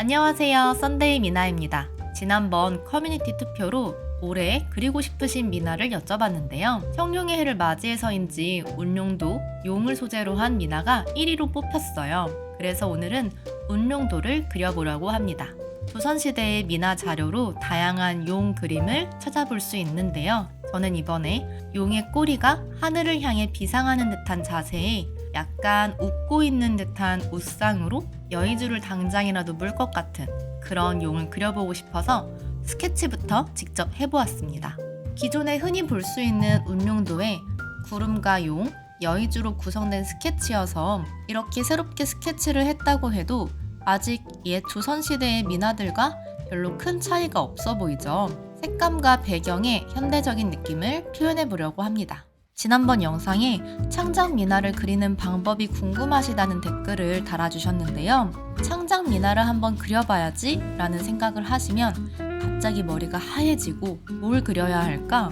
안녕하세요. 썬데이 미나입니다. 지난번 커뮤니티 투표로 올해 그리고 싶으신 미나를 여쭤봤는데요. 청룡의 해를 맞이해서인지 운용도 용을 소재로 한 미나가 1위로 뽑혔어요. 그래서 오늘은 운용도를 그려보려고 합니다. 조선시대의 미나 자료로 다양한 용 그림을 찾아볼 수 있는데요. 저는 이번에 용의 꼬리가 하늘을 향해 비상하는 듯한 자세에 약간 웃고 있는 듯한 웃상으로 여의주를 당장이라도 물 것 같은 그런 용을 그려보고 싶어서 스케치부터 직접 해보았습니다. 기존에 흔히 볼 수 있는 운용도에 구름과 용, 여의주로 구성된 스케치여서 이렇게 새롭게 스케치를 했다고 해도 아직 옛 조선시대의 미나들과 별로 큰 차이가 없어 보이죠. 색감과 배경의 현대적인 느낌을 표현해 보려고 합니다. 지난번 영상에 창작 미나를 그리는 방법이 궁금하시다는 댓글을 달아주셨는데요. 창작 미나를 한번 그려봐야지 라는 생각을 하시면 갑자기 머리가 하얘지고 뭘 그려야 할까?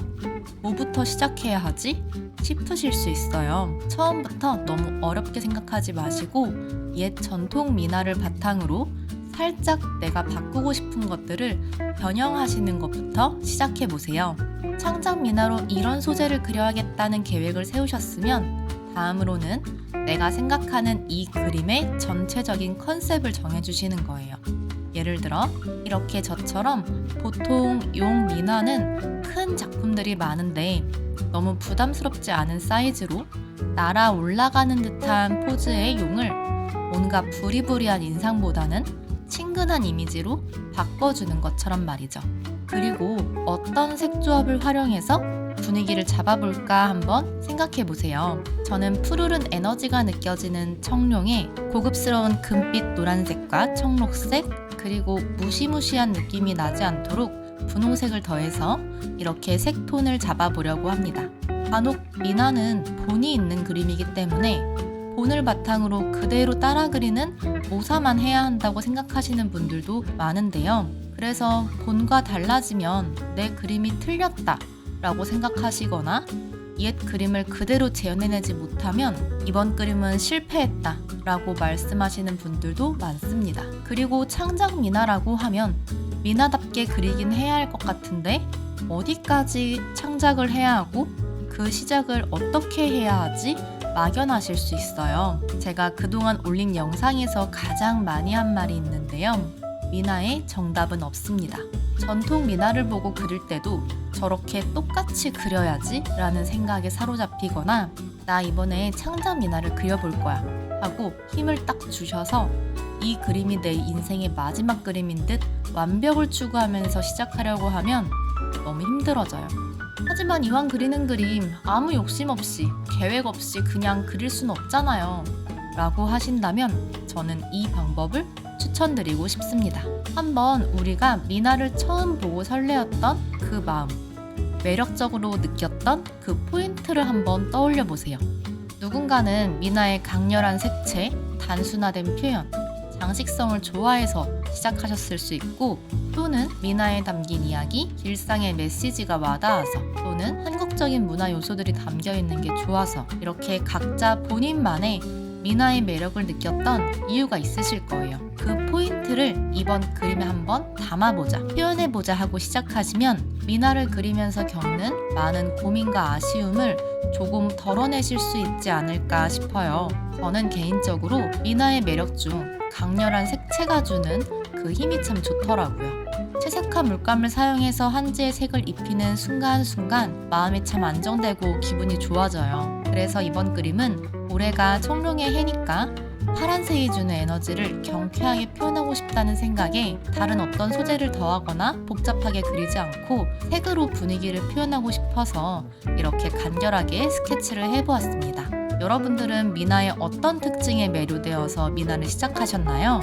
뭐부터 시작해야 하지? 싶으실 수 있어요. 처음부터 너무 어렵게 생각하지 마시고 옛 전통 미나를 바탕으로 살짝 내가 바꾸고 싶은 것들을 변형하시는 것부터 시작해 보세요. 창작 미나로 이런 소재를 그려야겠다는 계획을 세우셨으면 다음으로는 내가 생각하는 이 그림의 전체적인 컨셉을 정해주시는 거예요. 예를 들어 이렇게 저처럼 보통 용 미나는 큰 작품들이 많은데 너무 부담스럽지 않은 사이즈로 날아 올라가는 듯한 포즈의 용을 뭔가 부리부리한 인상보다는 친근한 이미지로 바꿔주는 것처럼 말이죠. 그리고 어떤 색조합을 활용해서 분위기를 잡아볼까 한번 생각해 보세요. 저는 푸르른 에너지가 느껴지는 청룡에 고급스러운 금빛 노란색과 청록색 그리고 무시무시한 느낌이 나지 않도록 분홍색을 더해서 이렇게 색톤을 잡아보려고 합니다. 간혹 미나는 본이 있는 그림이기 때문에 본을 바탕으로 그대로 따라 그리는 모사만 해야 한다고 생각하시는 분들도 많은데요. 그래서 본과 달라지면 내 그림이 틀렸다 라고 생각하시거나 옛 그림을 그대로 재현해내지 못하면 이번 그림은 실패했다 라고 말씀하시는 분들도 많습니다. 그리고 창작 미나라고 하면 미나답게 그리긴 해야 할 것 같은데 어디까지 창작을 해야 하고 그 시작을 어떻게 해야 하지? 막연하실 수 있어요. 제가 그동안 올린 영상에서 가장 많이 한 말이 있는데요. 미나의 정답은 없습니다. 전통 미나를 보고 그릴 때도 저렇게 똑같이 그려야지 라는 생각에 사로잡히거나 나 이번에 창작 미나를 그려볼 거야 하고 힘을 딱 주셔서 이 그림이 내 인생의 마지막 그림인 듯 완벽을 추구하면서 시작하려고 하면 너무 힘들어져요. 하지만 이왕 그리는 그림 아무 욕심 없이 계획 없이 그냥 그릴 순 없잖아요. 라고 하신다면 저는 이 방법을 추천드리고 싶습니다. 한번 우리가 미나를 처음 보고 설레었던 그 마음, 매력적으로 느꼈던 그 포인트를 한번 떠올려 보세요. 누군가는 미나의 강렬한 색채, 단순화된 표현, 장식성을 좋아해서 시작하셨을 수 있고 또는 미나에 담긴 이야기, 길상의 메시지가 와닿아서 또는 한국적인 문화 요소들이 담겨 있는 게 좋아서 이렇게 각자 본인만의 미나의 매력을 느꼈던 이유가 있으실 거예요. 그 포인트를 이번 그림에 한번 담아보자, 표현해보자 하고 시작하시면 미나를 그리면서 겪는 많은 고민과 아쉬움을 조금 덜어내실 수 있지 않을까 싶어요. 저는 개인적으로 미나의 매력 중 강렬한 색채가 주는 그 힘이 참 좋더라고요. 채색한 물감을 사용해서 한지의 색을 입히는 순간순간 마음이 참 안정되고 기분이 좋아져요. 그래서 이번 그림은 올해가 청룡의 해니까 파란색이 주는 에너지를 경쾌하게 표현하고 싶다는 생각에 다른 어떤 소재를 더하거나 복잡하게 그리지 않고 색으로 분위기를 표현하고 싶어서 이렇게 간결하게 스케치를 해보았습니다. 여러분들은 미나의 어떤 특징에 매료되어서 미나를 시작하셨나요?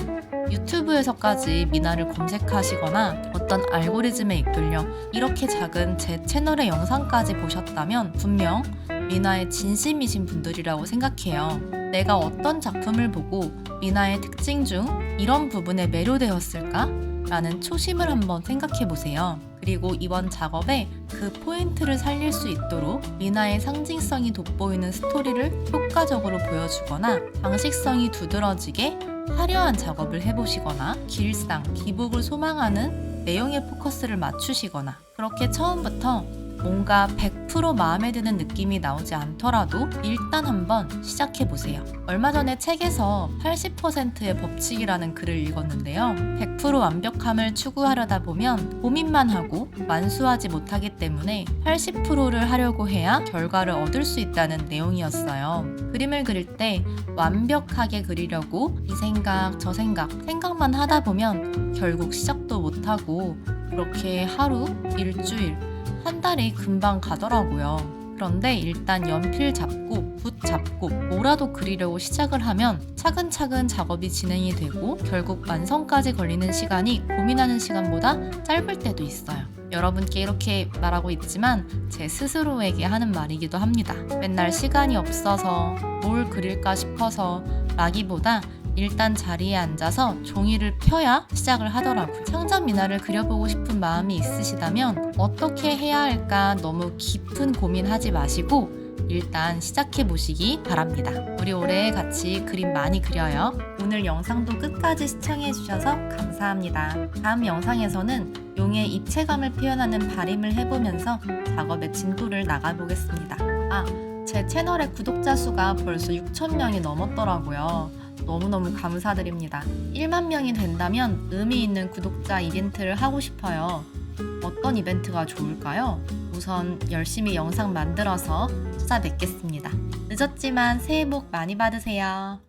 유튜브에서까지 미나를 검색하시거나 어떤 알고리즘에 이끌려 이렇게 작은 제 채널의 영상까지 보셨다면 분명 미나의 진심이신 분들이라고 생각해요. 내가 어떤 작품을 보고 미나의 특징 중 이런 부분에 매료되었을까? 라는 초심을 한번 생각해 보세요. 그리고 이번 작업에 그 포인트를 살릴 수 있도록 미나의 상징성이 돋보이는 스토리를 효과적으로 보여주거나 방식성이 두드러지게 화려한 작업을 해보시거나 길상, 기복을 소망하는 내용에 포커스를 맞추시거나 그렇게 처음부터 뭔가 100% 마음에 드는 느낌이 나오지 않더라도 일단 한번 시작해 보세요. 얼마 전에 책에서 80%의 법칙이라는 글을 읽었는데요. 100% 완벽함을 추구하려다 보면 고민만 하고 완수하지 못하기 때문에 80%를 하려고 해야 결과를 얻을 수 있다는 내용이었어요. 그림을 그릴 때 완벽하게 그리려고 이 생각, 저 생각, 생각만 하다 보면 결국 시작도 못하고 그렇게 하루, 일주일, 한 달이 금방 가더라고요. 그런데 일단 연필 잡고 붓 잡고 뭐라도 그리려고 시작을 하면 차근차근 작업이 진행이 되고 결국 완성까지 걸리는 시간이 고민하는 시간보다 짧을 때도 있어요. 여러분께 이렇게 말하고 있지만 제 스스로에게 하는 말이기도 합니다. 맨날 시간이 없어서 뭘 그릴까 싶어서 라기보다 일단 자리에 앉아서 종이를 펴야 시작을 하더라고요. 창작 미나를 그려보고 싶은 마음이 있으시다면 어떻게 해야 할까 너무 깊은 고민하지 마시고 일단 시작해 보시기 바랍니다. 우리 올해 같이 그림 많이 그려요. 오늘 영상도 끝까지 시청해 주셔서 감사합니다. 다음 영상에서는 용의 입체감을 표현하는 발임을 해보면서 작업의 진도를 나가보겠습니다. 아, 제 채널의 구독자 수가 벌써 6,000명이 넘었더라고요. 너무너무 감사드립니다. 1만 명이 된다면 의미 있는 구독자 이벤트를 하고 싶어요. 어떤 이벤트가 좋을까요? 우선 열심히 영상 만들어서 찾아뵙겠습니다. 늦었지만 새해 복 많이 받으세요.